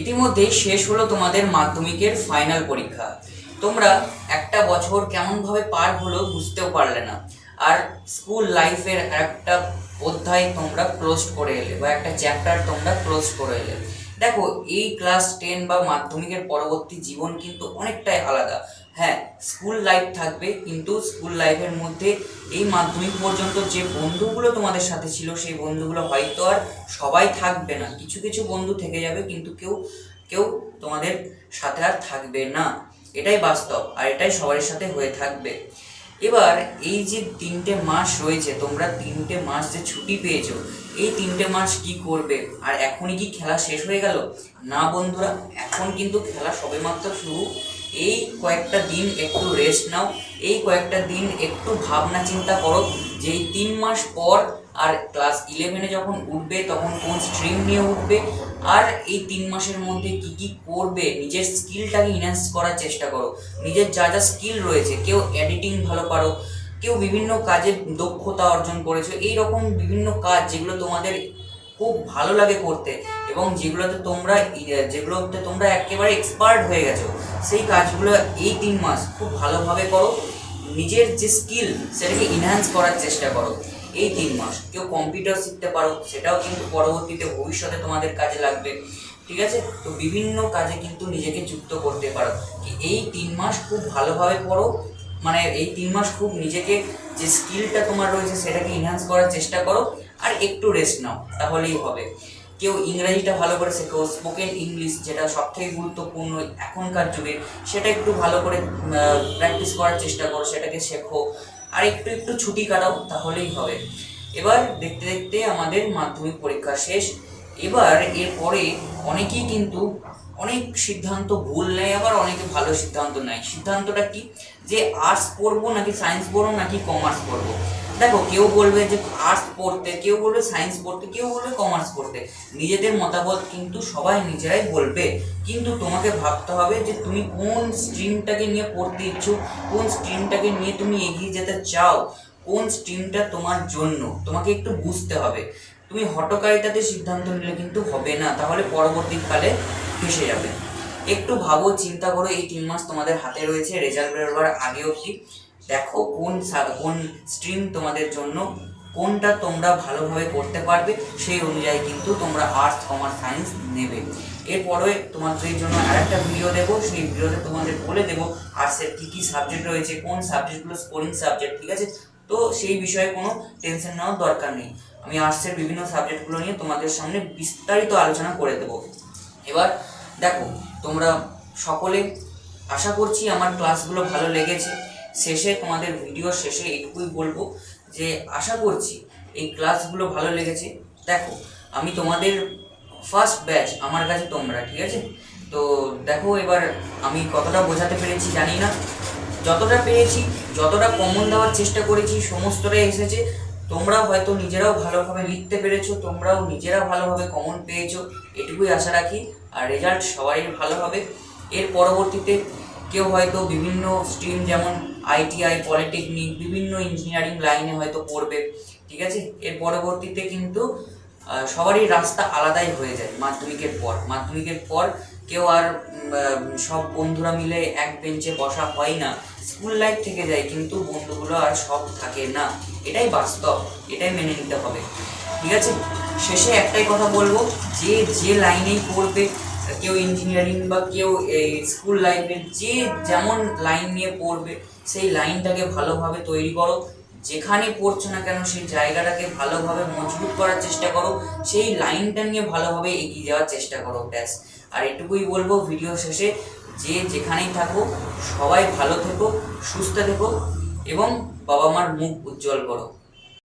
ইতিমধ্যেই শেষ হলো তোমাদের মাধ্যমিকের ফাইনাল পরীক্ষা। তোমরা একটা বছর কেমনভাবে পার হলো বুঝতেও পারলে না। আর স্কুল লাইফের একটা অধ্যায় তোমরা ক্লোজ করে এলে বা একটা চ্যাপ্টার তোমরা ক্লোজ করে এলে। দেখো, এই ক্লাস টেন বা মাধ্যমিকের পরবর্তী জীবন কিন্তু অনেকটাই আলাদা। হ্যাঁ স্কুল লাইফ থাকবে, কিন্তু স্কুল লাইফের মধ্যে এই মাধ্যমিক পর্যন্ত যে বন্ধুগুলো তোমাদের সাথে ছিল, সেই বন্ধুগুলো হয়তো আর সবাই থাকবে না। কিছু কিছু বন্ধু থেকে যাবে, কিন্তু কেউ কেউ তোমাদের সাথে আর থাকবে না। এটাই বাস্তব, আর এটাই সবার সাথে হয়ে থাকবে। এবার এই যে তিনটে মাস রয়েছে, তোমরা তিনটে মাস যে ছুটি পেয়েছ, এই তিনটে মাস কি করবে? আর এখনই কি খেলা শেষ হয়ে গেল? না বন্ধুরা, এখন কিন্তু খেলা সবেমাত্র শুরু। এই কয়েকটা দিন একটু রেস্ট নাও, এই কয়েকটা দিন একটু ভাবনা চিন্তা করো যে এই তিন মাস পর আর ক্লাস ইলেভেনে যখন উঠবে, তখন কোন স্ট্রিম নিয়ে উঠবে আর এই তিন মাসের মধ্যে কি কি করবে? নিজের স্কিলটাকে ইনহ্যান্স করার চেষ্টা করো। নিজের যা যা স্কিল রয়েছে, কেউ এডিটিং ভালো পারো, কেউ বিভিন্ন কাজে দক্ষতা অর্জন করেছ এই রকম বিভিন্ন কাজ যেগুলো তোমাদের খুব ভালো লাগে করতে এবং যেগুলোতে তোমরা যেগুলোতে তোমরা একেবারে এক্সপার্ট হয়ে গেছো, সেই কাজগুলো এই তিন মাস খুব ভালোভাবে করো। নিজের যে স্কিল সেটাকে ইনহ্যান্স করার চেষ্টা করো। এই তিন মাস। কেউ কম্পিউটার শিখতে পারো, সেটাও কিন্তু পরবর্তীতে ভবিষ্যতে তোমাদের কাজে লাগবে। ঠিক আছে? তো বিভিন্ন কাজে কিন্তু নিজেকে যুক্ত করতে পারো। এই তিন মাস খুব ভালোভাবে পড়ো মানে এই তিন মাস খুব নিজেকে যে স্কিলটা তোমার রয়েছে সেটাকে ইনহ্যান্স করার চেষ্টা করো, আর একটু রেস্ট নাও, তাহলেই হবে। কেউ ইংরাজিটা ভালো করে শেখো স্পোকেন ইংলিশ যেটা সবথেকে গুরুত্বপূর্ণ এখনকার যুগে, সেটা একটু ভালো করে প্র্যাকটিস করার চেষ্টা করো, সেটাকে শেখো। আর একটু একটু ছুটি কাটাও, তাহলেই হবে। এবার দেখতে দেখতে আমাদের মাধ্যমিক পরীক্ষা শেষ। এবার এরপরে অনেকেই কিন্তু অনেক সিদ্ধান্ত ভুল নেয়, আবার অনেকে ভালো সিদ্ধান্ত নেয়। সিদ্ধান্তটা কি? যে আর্টস পড়ব নাকি সায়েন্স পড়ব নাকি কমার্স পড়ব? দেখো, কেউ বলবে যে আর্টস পড়তে, কেউ বলবে সায়েন্স পড়তে, কেউ বলবে কমার্স পড়তে। নিজেদের মতামত কিন্তু সবাই নিজেরাই বলবে। কিন্তু তোমাকে ভাবতে হবে যে তুমি কোন স্ট্রিমটাকে নিয়ে পড়তে ইচ্ছুক, কোন স্ট্রিমটাকে নিয়ে তুমি এগিয়ে যেতে চাও, কোন স্ট্রিমটা তোমার জন্য? তোমাকে একটু বুঝতে হবে। তুমি হটকারিতাতে সিদ্ধান্ত নিলে কিন্তু হবে না, তাহলে পরবর্তীকালে ফেসে যাবে। একটু ভাবো, চিন্তা করো, এই তিন মাস তোমাদের হাতে রয়েছে রেজাল্ট বেরোবার আগে অবধি। দেখো কোন কোন স্ট্রিম তোমাদের জন্য, কোনটা তোমরা ভালোভাবে করতে পারবে, সেই অনুযায়ী কিন্তু তোমরা আর্টস কমার্স সায়েন্স নেবে। এরপরে তোমাদের জন্য আরেকটা ভিডিও দেবো, সেই ভিডিওতে তোমাদের বলে দেবো আর্টসের কী কী সাবজেক্ট রয়েছে, কোন সাবজেক্টগুলো স্কোরিং সাবজেক্ট ঠিক আছে? তো সেই বিষয়ে কোনো টেনশন নেওয়ার দরকার নেই। আমি আর্টসের বিভিন্ন সাবজেক্টগুলো নিয়ে তোমাদের সামনে বিস্তারিত আলোচনা করে দেবো। এবার দেখো, তোমরা সকলে, আশা করছি আমার ক্লাসগুলো ভালো লেগেছে। শেষে তোমাদের ভিডিও শেষে এটুকুই বলব যে আশা করছি এই ক্লাসগুলো ভালো লেগেছে। দেখো, আমি তোমাদের ফার্স্ট ব্যাচ আমার কাছে তোমরা, ঠিক আছে? তো দেখো এবার আমি কতটা বোঝাতে পেরেছি, জানি না। যতটা পেরেছি, যতটা কমন দেওয়ার চেষ্টা করেছি সমস্তটাই এসেছে। তোমরাও হয়তো নিজেরাও ভালোভাবে লিখতে পেরেছ, তোমরাও নিজেরা ভালোভাবে কমন পেয়েছ, এটুকুই আশা রাখি। আর রেজাল্ট সবারই ভালো হবে। এর পরবর্তীতে কেউ হয়তো বিভিন্ন স্ট্রিম যেমন আইটিআই পলিটেকনিক বিভিন্ন ইঞ্জিনিয়ারিং লাইনে হয়তো পড়বে, ঠিক আছে? এর পরবর্তীতে কিন্তু সবারই রাস্তা আলাদাই হয়ে যায় মাধ্যমিকের পর। মাধ্যমিকের পর কেউ আর সব বন্ধুরা মিলে এক বেঞ্চে বসা হয় না। স্কুল লাইফ থেকে যায়, কিন্তু বন্ধুগুলো আর সব থাকে না। এটাই বাস্তব, এটাই মেনে নিতে হবে, ঠিক আছে? শেষে একটাই কথা বলব, যে যে লাইনেই পড়বে কেউ ইঞ্জিনিয়ারিং বা কেউ এই স্কুল লাইফের যে যেমন লাইন নিয়ে পড়বে, সেই লাইনটাকে ভালোভাবে তৈরি করো। যেখানে পড়ছো না কেন, সেই জায়গাটাকে ভালোভাবে মজবুত করার চেষ্টা করো। সেই লাইনটা নিয়ে ভালোভাবে এগিয়ে যাওয়ার চেষ্টা করো, ব্যাস। আর এটুকুই বলব ভিডিও শেষে, যে যেখানেই থাকো, সবাই ভালো থেকো, সুস্থ থেকো, এবং বাবা মার মুখ উজ্জ্বল করো।